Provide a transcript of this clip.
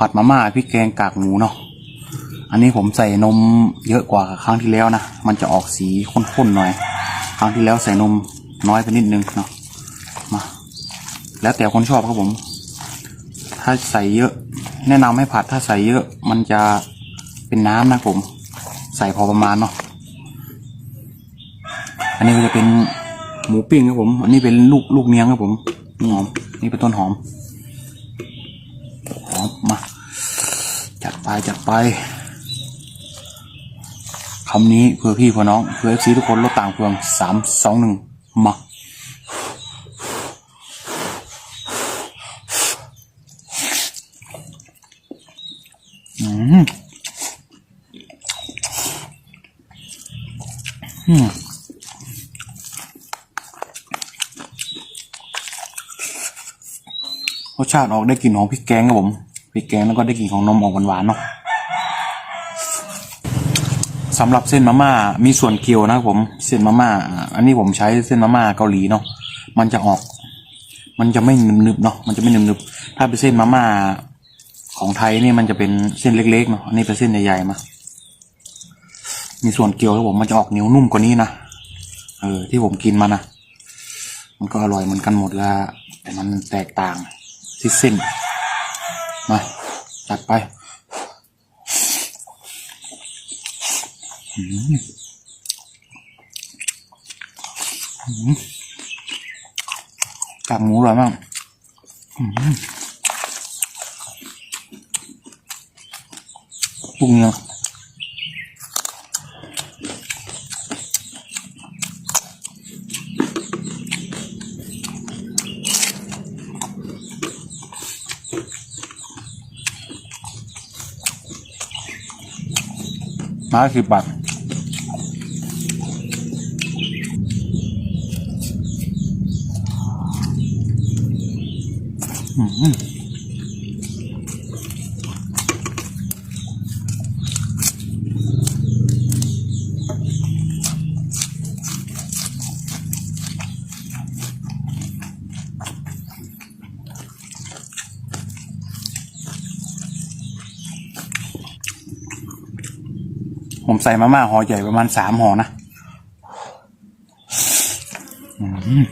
ผัดมาม่าพริกแกงกากหมูเนาะอันนี้ผมใส่นมเยอะกว่าครั้งที่แล้วนะมันจะออกสีข้นๆหน่อย ครั้งที่แล้วใส่นมน้อยไปนิดนึงเนาะมาแล้วแต่คนชอบครับผม ถ้าใส่เยอะ แนะนำให้ผัดถ้าใส่เยอะมันจะเป็นน้ำนะผม ใส่พอประมาณเนาะอันนี้ก็จะเป็นหมูปิ้งครับผม อันนี้เป็นลูกลูกเมียงครับผมนี่หอมนี่เป็นต้นหอม อมมา จัดไปจัดไปคำนี้เพื่อพี่เพื่อน้องเพื่อเอฟซีทุกคนลดต่างเพื่องสามสองหนึ่งมาอืมอืมรสชาติออกได้กลิ่นของพริกแกงครับผม พริกแกงแล้วก็ได้กลิ่นของนมออกหวานๆเนาะสำหรับเส้นมาม่ามีส่วนเกี๊ยวนะครับผมเส้นมาม่าอ่าอันนี้ผมใช้เส้นมาม่าเกาหลีเนาะมันจะออก มันจะไม่หนึบๆเนาะมันจะไม่หนึบๆถ้าเป็นเส้นมาม่าของไทยนี่มันจะเป็นเส้นเล็กๆเนาะอันนี้เป็นเส้นใหญ่ๆมามีส่วนเกี๊ยวครับผมมันจะออกเหนียวนุ่มกว่านี้นะเออที่ผมกินมานะมันก็อร่อยเหมือนกันหมดล้วแต่มันแตกต่างที่เส้น จัดไปกากหมูอร่อยมากอื้อหือปรุงเนาะ มาสิบบาท ผมใส่มาม่าห่อใหญ่ประมาณสามห่อนะ อืม